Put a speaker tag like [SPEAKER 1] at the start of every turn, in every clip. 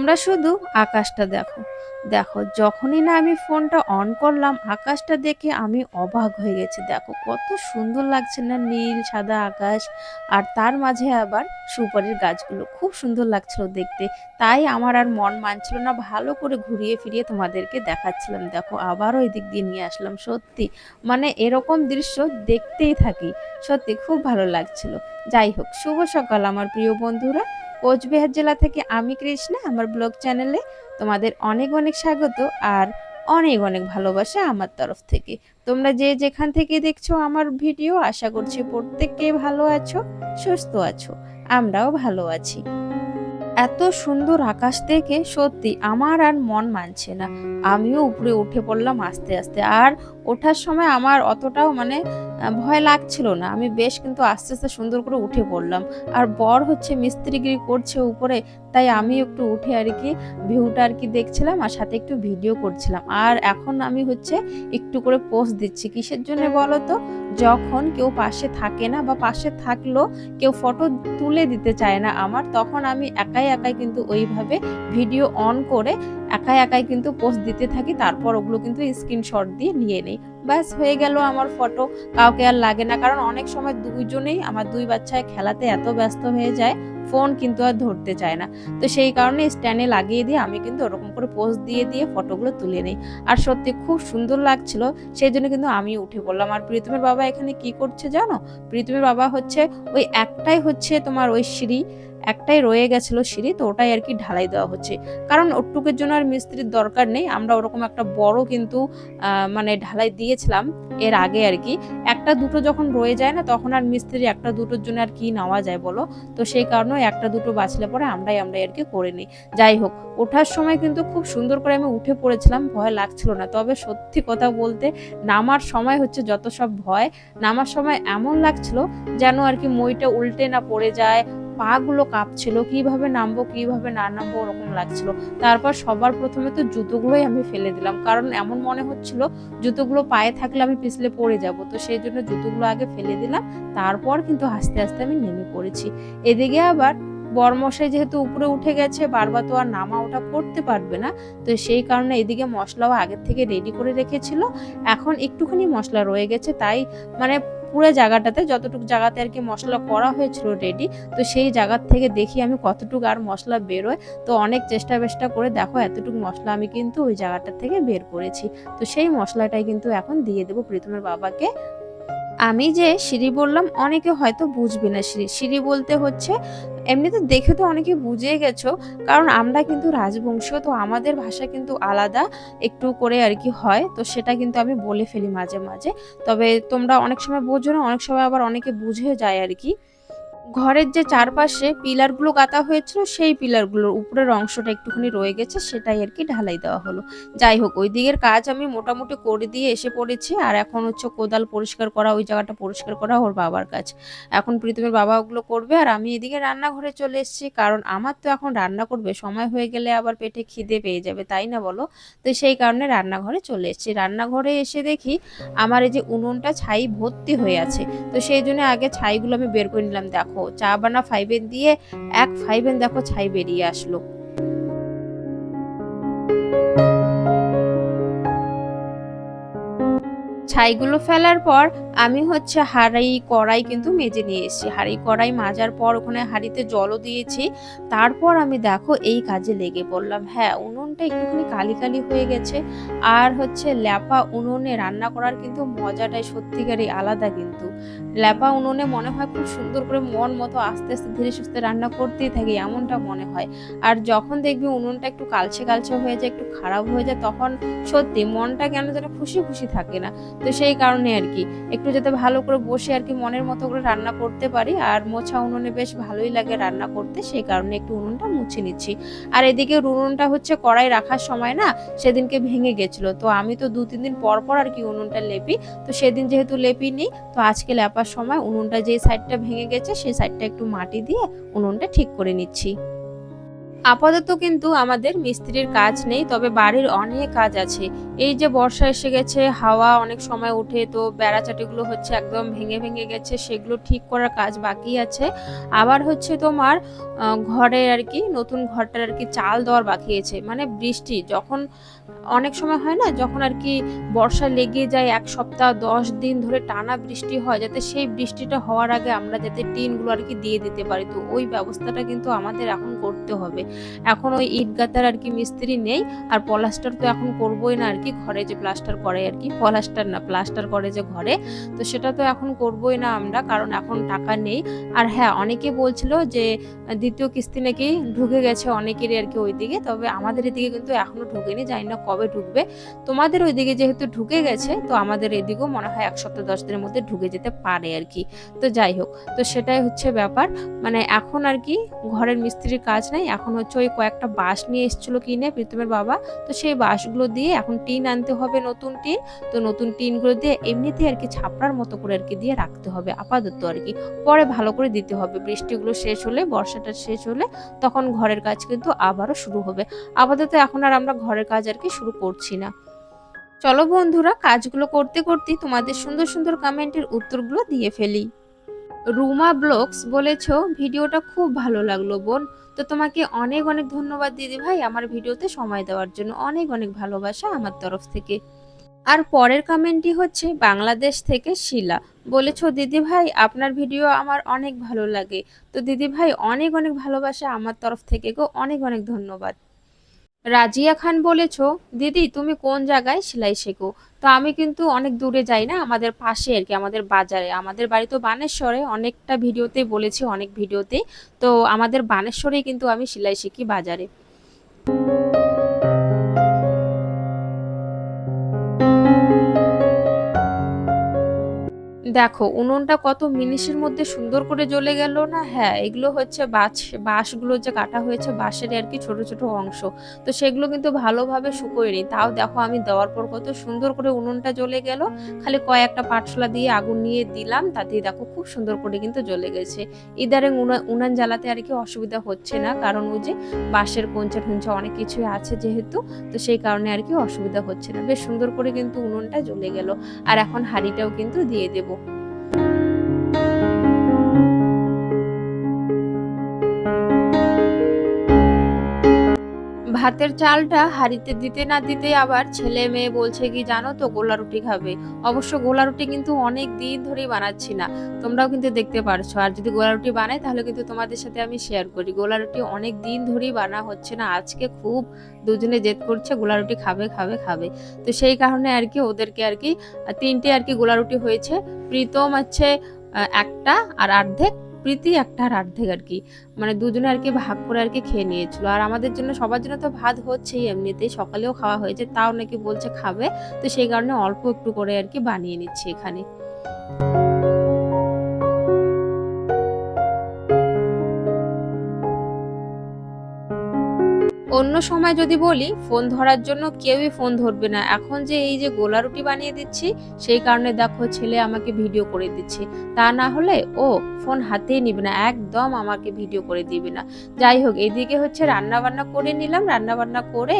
[SPEAKER 1] তোমরা শুধু আকাশটা দেখো। দেখো, যখনই না আমি ফোনটা অন করলাম, আকাশটা দেখে আমি অবাক হয়ে গেছি। দেখো, কত সুন্দর লাগছে না নীল, সাদা আকাশ, আর তার মাঝে আবার সুপারির গাছগুলো। খুব সুন্দর লাগছিল দেখতে। তাই আমার আর মন মানছিল না, ভালো করে ঘুরিয়ে ফিরিয়ে তোমাদেরকে দেখাচ্ছিলাম। দেখো, আবারও ওই দিক দিয়ে নিয়ে আসলাম, সত্যি। মানে এরকম দৃশ্য দেখতেই থাকি। সত্যি, খুব ভালো লাগছিল। যাই হোক, শুভ সকাল আমার প্রিয় বন্ধুরা। কোচবিহার জেলা থেকে আমি কৃষ্ণা, আমার ব্লগ চ্যানেলে তোমাদের অনেক অনেক স্বাগত আর অনেক অনেক ভালোবাসা আমার তরফ থেকে। তোমরা যে যেখান থেকে দেখছ আমার ভিডিও, আশা করছি প্রত্যেককে ভালো আছো, সুস্থ আছো, আমরাও ভালো আছি। এত সুন্দর আকাশ দেখে সত্যি আমার আর মন মানছে না। আমিও উপরে উঠে পড়লাম আস্তে আস্তে। আর ওঠার সময় আমার অতটাও মানে ভয় লাগছিল না। আমি বেশ কিন্তু আস্তে আস্তে সুন্দর করে উঠে পড়লাম। আর বর হচ্ছে মিস্ত্রিগিরি করছে উপরে, তাই আমি একটু উঠে আর কি ভিউটা আর কি দেখছিলাম আর সাথে একটু ভিডিও করছিলাম। আর এখন আমি হচ্ছে একটু করে পোস্ট দিচ্ছি। কিসের জন্য বলো তো? যখন কেউ পাশে থাকে না বা পাশে থাকল কেউ ফটো তুলে দিতে চায় না আমার, তখন আমি একাই একাই কিন্তু ওইভাবে ভিডিও অন করে একাই একাই কিন্তু পোস্ট দিতে থাকি, তারপর ওগুলো কিন্তু স্ক্রিনশট দিয়ে নিয়ে নেই। ব্যাস, হয়ে গেল আমার ফটো কাউকে আর লাগে না, কারণ অনেক সময় দুইজনেই, আমার দুই বাচ্চায় খেলাতে এত ব্যস্ত হয়ে যায়। ফোন কিন্তু আর ধরতে চায় না। তো সেই কারণে স্ট্যান্ডে লাগিয়ে দিয়ে আমি কিন্তু ওরকম করে পোজ দিয়ে দিয়ে ফটোগুলো তুলে নিই। আর সত্যি খুব সুন্দর লাগছিল, সেই জন্য কিন্তু আমি উঠে পড়লাম। আর প্রীতমের বাবা এখানে কি করছে জানো? প্রীতমের বাবা হচ্ছে ওই একটাই হচ্ছে তোমার ওই সিঁড়ি একটাই রয়ে গেছিল সিঁড়ি, তো ওটাই আর কি ঢালাই দেওয়া হচ্ছে। কারণ ওটুকের জন্য আর মিস্ত্রির দরকার নেই, আমরা ওরকম একটা বড় কিন্তু মানে ঢালাই দিয়েছিলাম এর আগে আর কি। একটা দুটো যখন রয়ে যায় না, তখন আর মিস্ত্রি একটা দুটোর জন্য আর কি নেওয়া যায় বলো? তো সেই কারণে একটা দুটো বাঁচলে পরে আমরাই আমরাই আর কি করে নিই। যাই হোক, ওঠার সময় কিন্তু খুব সুন্দর করে আমি উঠে পড়েছিলাম, ভয় লাগছিল না। তবে সত্যি কথা বলতে, নামার সময় হচ্ছে যত সব ভয়, নামার সময় এমন লাগছিল যেন আর কি মইটা উল্টে না পড়ে যায় পাগুলো কাঁপছিল, কীভাবে নামবো, কীভাবে না নামবো ওরকম লাগছিল। তারপর সবার প্রথমে তো জুতোগুলোই আমি ফেলে দিলাম, কারণ এমন মনে হচ্ছিল জুতোগুলো পায়ে থাকলে আমি পিছলে পড়ে যাব। তো সেই জন্য জুতোগুলো আগে ফেলে দিলাম, তারপর কিন্তু আস্তে আস্তে আমি নেমে পড়েছি। এদিকে আবার বরমশাই যেহেতু উপরে উঠে গেছে, বারবার তো আর নামা ওটা করতে পারবে না। তো সেই কারণে এদিকে মশলাও আগের থেকে রেডি করে রেখেছিল। এখন একটুখানি মশলা রয়ে গেছে, তাই মানে পুরো জায়গাটাতে যতটুকু জায়গাতে আর কি মশলা করা হয়েছিল রেডি তো সেই জায়গার থেকে দেখি আমি কতটুকু আর মশলা বেরোয়। তো অনেক চেষ্টা বেষ্টা করে দেখো এতটুকু মশলা আমি কিন্তু ওই জায়গাটা থেকে বের করেছি। তো সেই মশলাটাই কিন্তু এখন দিয়ে দেবো প্রীতমের বাবাকে। আমি যে সিঁড়ি বললাম, অনেকে হয়তো বুঝবে না সিঁড়ি। সিঁড়ি বলতে হচ্ছে, এমনিতে দেখে তো অনেকে বুঝে গেছো, কারণ আমরা কিন্তু রাজবংশীয় তো আমাদের ভাষা কিন্তু আলাদা, একটু করে আর কি হয়, তো সেটা কিন্তু আমি বলে ফেলি মাঝে মাঝে। তবে তোমরা অনেক সময় বোঝো না, অনেক সময় আবার অনেকে বুঝে যায় আর কি। ঘরের যে চারপাশে পিলারগুলো গাঁথা হয়েছিল, সেই পিলারগুলোর উপরের অংশটা একটুখানি রয়ে গেছে, সেটাই আর কি ঢালাই দেওয়া হলো। যাই হোক, ওই দিকের কাজ আমি মোটামুটি করে দিয়ে এসে পড়েছি, আর এখন হচ্ছে কোদাল পরিষ্কার করা, ওই জায়গাটা পরিষ্কার করা ওর বাবার কাজ। এখন প্রীতমের বাবা ওগুলো করবে, আর আমি এদিকে রান্নাঘরে চলে এসেছি, কারণ আমার তো এখন রান্না করবে, সময় হয়ে গেলে আবার পেটে খিদে পেয়ে যাবে, তাই না বলো? তো সেই কারণে রান্নাঘরে চলে এসেছি। রান্নাঘরে এসে দেখি আমার এই যে উনুনটা ছাই ভর্তি হয়ে আছে, তো সেই জন্য আগে ছাইগুলো আমি বের করে নিলাম। দেখো চা বানা ফাইভেন দিয়ে এক ফাইভেন দেখো ছাই বেরিয়ে আসলো। ছাইগুলো ফেলার পর আমি হচ্ছে হাঁড়ি কড়াই কিন্তু মেজে নিয়ে এসেছি। হাঁড়ি কড়াই মাজার পর ওখানে হাঁড়িতে জলও দিয়েছি। তারপর আমি দেখো এই কাজে লেগে পড়লাম। হ্যাঁ উনুনটা একটুখানি কালি কালি হয়ে গেছে। আর হচ্ছে ল্যাপা উনুনে রান্না করার কিন্তু মজাটাই সত্যিকারই আলাদা কিন্তু। ল্যাপা উনুনে মনে হয় খুব সুন্দর করে মন মতো আস্তে আস্তে ধীরে সুস্থে রান্না করতেই থাকি, এমনটা মনে হয়। আর যখন দেখবি উনুনটা একটু কালচে কালচে হয়ে যায়, একটু খারাপ হয়ে যায়, তখন সত্যি মনটা কেন যেন খুশি খুশি থাকে না। তো সেই কারণে আর কি, একটু যাতে ভালো করে বসে আর কি মনের মতো করে রান্না করতে পারি। আর মোছা উনুনে বেশ ভালোই লাগে রান্না করতে, সেই কারণে একটু উনুনটা মুছে নিচ্ছি। আর এদিকে উনুনটা হচ্ছে কড়াই রাখার সময় না, সেদিনকে ভেঙে গেছিল। তো আমি তো দু তিন দিন পর পর আর কি উনুনটা লেপি। তো সেদিন যেহেতু লেপিনি, তো আজকে লেপার সময় উনুনটা যে সাইডটা ভেঙে গেছে, সেই সাইডটা একটু মাটি দিয়ে উনুনটা ঠিক করে নিচ্ছি। আপাতত কিন্তু আমাদের মিস্ত্রির কাজ নেই, তবে বাড়ির অনেক কাজ আছে। এই যে বর্ষা এসে গেছে, হাওয়া অনেক সময় উঠে তো বেড়াচাটিগুলো হচ্ছে একদম ভেঙে ভেঙে গেছে, সেগুলো ঠিক করার কাজ বাকি আছে। আবার হচ্ছে তোমার ঘরে আর কি, নতুন ঘরটার আর কি চাল দেওয়ার বাকি আছে। মানে বৃষ্টি, যখন অনেক সময় হয় না, যখন আর কি বর্ষা লেগে যায় এক সপ্তাহ, দশ দিন ধরে টানা বৃষ্টি হয়, যাতে সেই বৃষ্টিটা হওয়ার আগে আমরা যাতে টিনগুলো আর কি দিয়ে দিতে পারি। তো ওই ব্যবস্থাটা কিন্তু আমাদের এখন করতে হবে। এখন ওই ইট গাতার আর কি মিস্ত্রি নেই, আর প্লাস্টার তো এখন করবোই না আর কি ঘরে যে প্লাস্টার করে আর কি। প্লাস্টার না প্লাস্টার করে যে ঘরে, তো সেটা তো এখন করবোই না আমরা, কারণ এখন টাকা নেই। আর হ্যাঁ অনেকে বলছিল যে দ্বিতীয় কিস্তি নাকি ঢুকে গেছে অনেকেরই আর কি ওইদিকে, তবে আমাদের এদিকে কিন্তু এখনও ঢুকেনি, জানি না কবে ঢুকবে। তোমাদের ওইদিকে যেহেতু ঢুকে গেছে, তো আমাদের এদিকেও মনে হয় এক সপ্তাহ, দশ দিনের মধ্যে ঢুকে যেতে পারে আর কি। তো যাই হোক, তো সেটাই হচ্ছে ব্যাপার। মানে এখন আর কি ঘরের মিস্ত্রির কাজ নাই, এখন হচ্ছে ওই কয়েকটা বাঁশ নিয়ে এসেছিল কিনে প্রীতমের বাবা। তো সেই বাঁশগুলো দিয়ে এখন টিন আনতে হবে নতুন টিন। তো নতুন টিনগুলো দিয়ে এমনিতেই আর কি ছাপড়ার মতো করে আর কি দিয়ে রাখতে হবে আপাতত আর কি। পরে ভালো করে দিতে হবে। বৃষ্টিগুলো শেষ হলে, বর্ষাটা শেষ হলে তখন ঘরের কাজ কিন্তু আবারও শুরু হবে। আপাতত এখন আর আমরা ঘরের কাজ আর কি শুরু করছি না। চলো বন্ধুরা, কাজগুলো করতে করতে তোমাদের সুন্দর সুন্দর কমেন্টের উত্তরগুলো দিয়ে ফেলি। রুমা ব্লগস বলেছ, ভিডিওটা খুব ভালো লাগল বোন। তো তোমাকে অনেক অনেক ধন্যবাদ দিদি ভাই আমার ভিডিওতে সময় দেওয়ার জন্য। অনেক অনেক ভালোবাসা আমার তরফ থেকে। আর পরের কমেন্টটি হচ্ছে, বাংলাদেশ থেকে শিলা। বলেছ, দিদি ভাই, আপনার ভিডিও আমার অনেক ভালো লাগে। তো দিদি ভাই, অনেক অনেক ভালোবাসা আমার তরফ থেকে গো। অনেক অনেক ধন্যবাদ। রাজিয়া খান বলেছ, দিদি, তুমি কোন জায়গায় সেলাই শেখো? তো আমি কিন্তু অনেক দূরে যাই না, আমাদের পাশে আর কি, আমাদের বাজারে। আমাদের বাড়ি তো বানেশ্বরে, অনেকটা ভিডিওতে বলেছি, অনেক ভিডিওতে তো আমাদের বানেশ্বরেই কিন্তু আমি সেলাই শিখি বাজারে। দেখো, উনুনটা কত মিনিটের মধ্যে সুন্দর করে জ্বলে গেল না? হ্যাঁ এগুলো হচ্ছে বাঁশ, বাঁশগুলো যে কাটা হয়েছে বাঁশের আর কি ছোট ছোট অংশ। তো সেগুলো কিন্তু ভালোভাবে শুকোয়নি তাও দেখো, আমি দেওয়ার পর কত সুন্দর করে উনুনটা জ্বলে গেল। খালি কয়েকটা পাটশোলা দিয়ে আগুন নিয়ে দিলাম, তাতেই দেখো খুব সুন্দর করে কিন্তু জ্বলে গেছে। ইদারিং উনান জ্বালাতে আর কি অসুবিধা হচ্ছে না, কারণ ওই যে বাঁশের কঞ্চা টঞ্চা অনেক কিছুই আছে যেহেতু, তো সেই কারণে আর কি অসুবিধা হচ্ছে না। বেশ সুন্দর করে কিন্তু উনুনটা জ্বলে গেল। আর এখন হাঁড়িটাও কিন্তু দিয়ে দেবো। ভাতের চালটা হাঁড়িতে দিতে না দিতে আবার ছেলে মেয়ে বলছে কি জানো তো, গোলা রুটি খাবে। অবশ্য গোলা রুটি কিন্তু অনেক দিন ধরেই বানাচ্ছি না। তোমরাও কিন্তু দেখতে পারছ। আর যদি গোলা রুটি বানাই, তাহলে কিন্তু তোমাদের সাথে আমি শেয়ার করি। গোলা রুটি অনেক দিন ধরেই বানা হচ্ছে না। আজকে খুব দুজনে জেদ করছে, গোলা রুটি খাবে খাবে খাবে। তো সেই কারণে আর কি ওদেরকে আর কি, তিনটে আর কি গোলা রুটি হয়েছে। প্রীতম হচ্ছে একটা আর অর্ধেক। প্রীতি একটা আর অর্ধেক আর কি। মানে দুজনে আর কি ভাগ করে আর কি খেয়ে নিয়েছিল। আর আমাদের জন্য সবার জন্য তো ভাত হচ্ছেই এমনিতেই। সকালেও খাওয়া হয়েছে, তাও নাকি বলছে খাবে। তো সেই কারণে অল্প একটু করে আর কি বানিয়ে নিচ্ছে এখানে। অন্য সময় যদি বলি, ফোন ধরার জন্য কেউই ফোন ধরবে না। এখন যে এই যে গোলা রুটি বানিয়ে দিচ্ছি, সেই কারণে দেখো ছেলে আমাকে ভিডিও করে দিচ্ছে। তা না হলে ও ফোন হাতেই নিবে না, একদম আমাকে ভিডিও করে দিবে না। যাই হোক, এদিকে হচ্ছে রান্না বান্না করে নিলাম। রান্না বান্না করে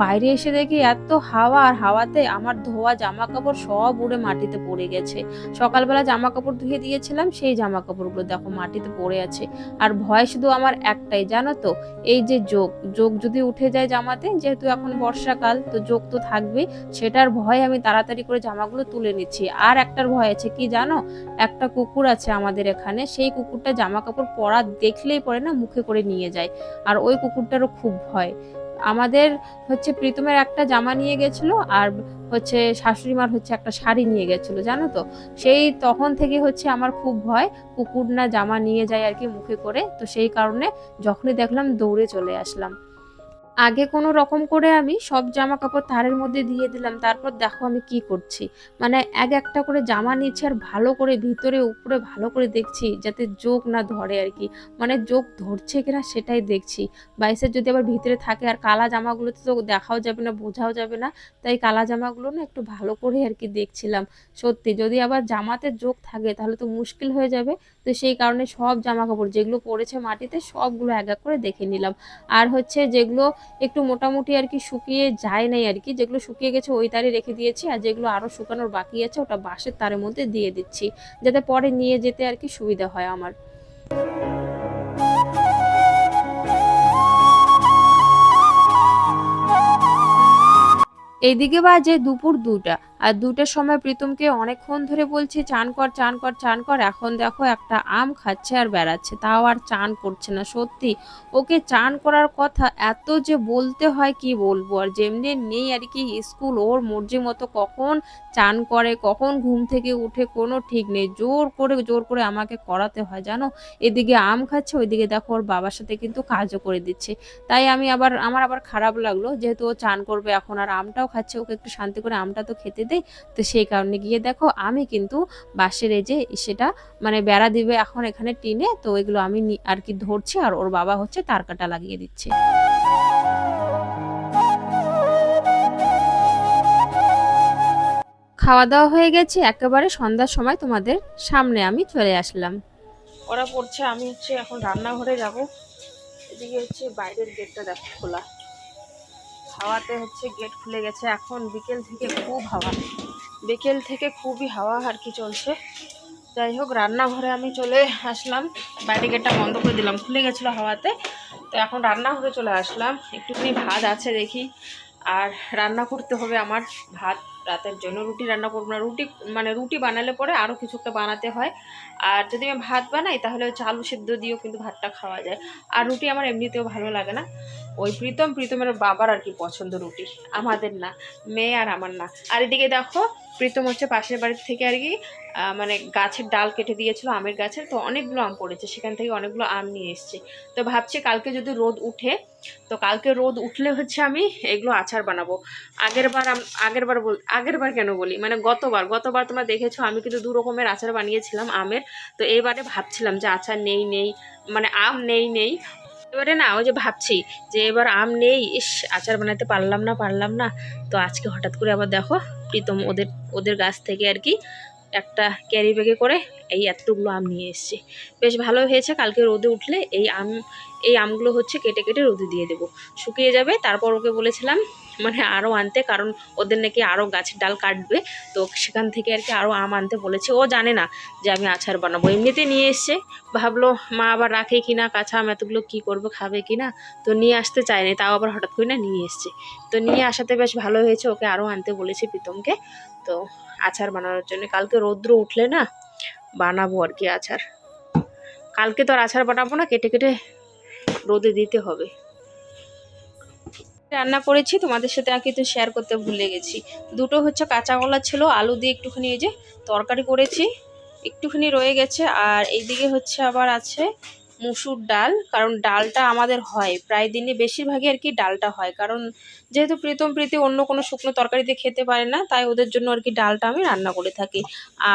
[SPEAKER 1] বাইরে এসে দেখি এত হাওয়া, আর হাওয়াতে আমার ধোয়া জামা কাপড় সব উড়ে মাটিতে পড়ে গেছে। সকালবেলা জামা কাপড় ধুয়ে দিয়েছিলাম, সেই জামা কাপড়গুলো দেখো মাটিতে পড়ে আছে। আর ভয় শুধু আমার একটাই, জানো তো? এই যে যোগ যোগ যদি উঠে যায় জামাতে, যেহেতু এখন বর্ষাকাল, তো যোগ তো থাকবেই, সেটার ভয় আমি তাড়াতাড়ি করে জামাগুলো তুলে নিচ্ছি। আর একটার ভয় আছে, কি জানো? একটা কুকুর আছে আমাদের এখানে, সেই কুকুরটা জামা কাপড় পরা দেখলেই পরে না মুখে করে নিয়ে যায়, আর ওই কুকুরটারও খুব ভয়। আমাদের হচ্ছে প্রীতমের একটা জামা নিয়ে গেছিল, আর হচ্ছে শাশুড়ি মার হচ্ছে একটা শাড়ি নিয়ে গেছিল, জানো তো? সেই তখন থেকে হচ্ছে আমার খুব ভয়, কুকুর না জামা নিয়ে যায় আর কি মুখে করে, তো সেই কারণে যখনই দেখলাম দৌড়ে চলে আসলাম। আগে কোনো রকম করে আমি সব জামা কাপড় তারের মধ্যে দিয়ে দিলাম, তারপর দেখো আমি কি করছি। মানে এক একটা করে জামা নিচ্ছি আর ভালো করে ভিতরে, উপরে ভালো করে দেখছি যাতে যোগ না ধরে আর কি। মানে যোগ ধরছে কিনা সেটাই দেখছি। বাইসের যদি আবার ভিতরে থাকে আর কালা জামাগুলোতে তো দেখাও যাবে না, বোঝাও যাবে না, তাই কালা জামাগুলো না একটু ভালো করে আর কি দেখছিলাম। সত্যি যদি আবার জামাতে যোগ থাকে তাহলে তো মুশকিল হয়ে যাবে। তো সেই কারণে সব জামা কাপড় যেগুলো পড়েছে মাটিতে সবগুলো এক এক করে দেখে নিলাম। আর হচ্ছে যেগুলো একটু মোটামুটি আর কি শুকিয়ে যায় নাই আর কি। যেগুলো শুকিয়ে গেছে ওই তারে রেখে দিয়েছি আর যেগুলো আরও শুকানোর বাকি আছে ওটা বাঁশের তারের মধ্যে দিয়ে দিচ্ছি, যাতে পরে নিয়ে যেতে আর কি সুবিধা হয় আমার। এইদিকে বাজে দুপুর দুটা, আর দুটার সময় প্রীতমকে অনেকক্ষণ ধরে বলছি, চান কর চান কর চান কর, এখন দেখো একটা আম খাচ্ছে আর বেড়াচ্ছে, তাও আর চান করছে না, সত্যি ওকে চান করার কথা এত যে বলতে হয়, কি বলব? আর যেমনি নেই আর কি, স্কুল ওর মর্জি মতো কখন চান করে, কখন ঘুম থেকে উঠে কোনো ঠিক নেই। জোর করে জোর করে আমাকে করাতে হয়, জানো? এদিকে আম খাচ্ছে, ওইদিকে দেখো ওর বাবার সাথে কিন্তু কাজও করে দিচ্ছে। তাই আমি আবার, আমার আবার খারাপ লাগল, যেহেতু ও চান করবে, এখন আর আমটাও খাচ্ছে, ওকে একটু শান্তি করে আমটা তো খেতে দেয় তো সেই কারণে গিয়ে দেখো, আমি কিন্তু বাঁশের এই যে সেটা মানে বেড়া দিবে এখন এখানে টিনে, তো এগুলো আমি আর কি ধরছি, আর ওর বাবা হচ্ছে তার কাটা লাগিয়ে দিচ্ছে। খাওয়া দাওয়া হয়ে গেছে, একেবারে সন্ধ্যার সময় তোমাদের সামনে আমি চলে আসলাম। ওরা পড়ছে আমি হচ্ছে এখন রান্নাঘরে যাব। এদিকে হচ্ছে বাইরের গেটটা দেখো খোলা। হাওয়াতে হচ্ছে গেট খুলে গেছে। এখন বিকেল থেকে খুব হাওয়া। বিকেল থেকে খুবই হাওয়া আর কি চলছে। যাই হোক, রান্নাঘরে আমি চলে আসলাম। বাইরে গেটটা বন্ধ করে দিলাম। খুলে গেছিল হাওয়াতে। তো এখন রান্নাঘরে চলে আসলাম। একটুখানি ভাত আছে দেখি। আর রান্না করতে হবে আমার ভাত। রাতের জন্য। রুটি রান্না করব না। রুটি মানে রুটি বানালে পরে আরও কিছু একটা বানাতে হয়। আর যদি আমি ভাত বানাই, তাহলে হচ্ছে আলু সেদ্ধ দিয়েও কিন্তু ভাতটা খাওয়া যায়। আর রুটি আমার এমনিতেও ভালো লাগে না। ওই প্রীতম, প্রীতমের বাবার আর কি পছন্দ রুটি। আমাদের না, মেয়ে আর আমার না। আর এদিকে দেখো, প্রীতম হচ্ছে পাশের বাড়ির থেকে আর কি মানে গাছের ডাল কেটে দিয়েছিল আমের গাছের, তো অনেকগুলো আম পড়েছে, সেখান থেকে অনেকগুলো আম নিয়ে এসছে। তো ভাবছি কালকে যদি রোদ উঠে, তো কালকে রোদ উঠলে হচ্ছে আমি এগুলো আচার বানাবো। আগের বার আগের বার বল, আগের বার কেন বলি? মানে গতবার গতবার তোমরা দেখেছ, আমি কিন্তু দু রকমের আচার বানিয়েছিলাম আমের। তো এবারে ভাবছিলাম যে আচার নেই নেই মানে আম নেই নেই। এবারে না, ওই যে ভাবছি যে এবার আম নেই, ইস, আচার বানাতে পারলাম না পারলাম না। তো আজকে হঠাৎ করে আবার দেখো, প্রীতম ওদের ওদের গাছ থেকে আর কি একটা ক্যারি ব্যাগে করে এই এতগুলো আম নিয়ে এসেছি। বেশ ভালো হয়েছে, কালকে রোদে উঠলে এই আম, এই আমগুলো হচ্ছে কেটে কেটে রোদে দিয়ে দেবো। শুকিয়ে যাবে, তারপর ওকে বলেছিলাম মানে আরও আনতে, কারণ ওদের নাকি আরও গাছের ডাল কাটবে, তো সেখান থেকে আর কি আরও আম আনতে বলেছে। ও জানে না যে আমি আচার বানাবো। এমনিতে নিয়ে এসছে, ভাবলো মা আবার রাখে কি না কাঁচা আম এতগুলো কী করব, খাবে কি না তো নিয়ে আসতে চায়নি, তাও আবার হঠাৎ করে না নিয়ে এসছে। তো নিয়ে আসাতে বেশ ভালো হয়েছে, ওকে আরও আনতে বলেছে প্রীতমকে, তো আচার বানানোর জন্য। কালকে রৌদ্র উঠলে না, বানাবো আর কি আচার কালকে তো আর আচার বানাবো না, কেটে কেটে রোদে দিতে হবে। রান্না করেছি, তোমাদের সাথে আর কিন্তু শেয়ার করতে ভুলে গেছি। দুটো হচ্ছে কাঁচা কলা ছিল, আলু দিয়ে একটুখানি এই যে তরকারি করেছি, একটুখানি রয়ে গেছে। আর এইদিকে হচ্ছে আবার আছে মুসুর ডাল, কারণ ডালটা আমাদের হয়। প্রায় দিনে বেশিরভাগই আর কি ডালটা হয়, কারণ যেহেতু প্রীতম প্রীতি অন্য কোনো শুকনো তরকারিতে খেতে পারে না, তাই ওদের জন্য আর কি ডালটা আমি রান্না করে থাকি।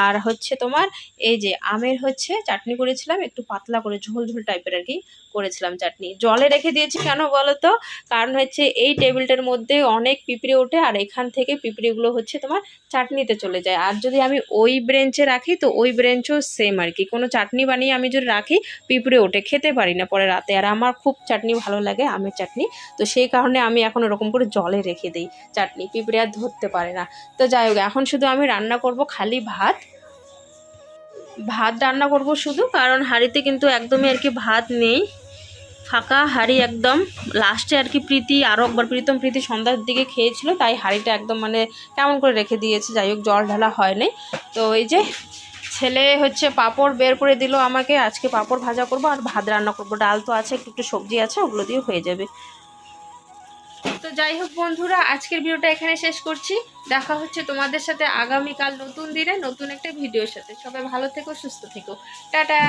[SPEAKER 1] আর হচ্ছে তোমার এই যে আমের হচ্ছে চাটনি করেছিলাম, একটু পাতলা করে ঝোল ঝোল টাইপের আর কি করেছিলাম চাটনি। জলে রেখে দিয়েছি কেন বলো তো? কারণ হচ্ছে এই টেবিলটার মধ্যে অনেক পিঁপড়ে ওঠে আর এখান থেকে পিঁপড়েগুলো হচ্ছে তোমার চাটনিতে চলে যায়। আর যদি আমি ওই ব্রেঞ্চে রাখি, তো ওই ব্রেঞ্চও সেম আর কি। কোনো চাটনি বানিয়ে আমি যদি রাখি, পিঁপড়ে ওঠে, খেতে পারি না পরে রাতে। আর আমার খুব চাটনি ভালো লাগে আমের চাটনি। তো সেই কারণে আমি এখন ওরকম করে জলে রেখে দিই। চাটনি পিঁপড়ে আর ধরতে পারে না। তো যাই হোক, এখন শুধু আমি রান্না করব খালি ভাত। ভাত রান্না করব শুধু, কারণ হাঁড়িতে কিন্তু একদমই আর কি ভাত নেই। ফাঁকা হাঁড়ি একদম। লাস্টে আর কি প্রীতি আরও একবার প্রীতম প্রীতি সন্ধ্যার দিকে খেয়েছিল, তাই হাঁড়িটা একদম মানে কেমন করে রেখে দিয়েছে, যাই হোক, জল ঢালা হয়নি তো এই যে ছেলে হচ্ছে পাঁপড় বের করে দিল আমাকে, আজকে পাঁপড় ভাজা করব আর ভাত রান্না করব। ডাল তো আছে, একটু একটু সবজি আছে, ওগুলো দিয়ে হয়ে যাবে। তো যাই হোক বন্ধুরা, আজকের ভিডিওটা এখানে শেষ করছি। দেখা হচ্ছে তোমাদের সাথে আগামীকাল নতুন দিনে নতুন একটা ভিডিওর সাথে। সবাই ভালো থেকো, সুস্থ থেকো। টাটা!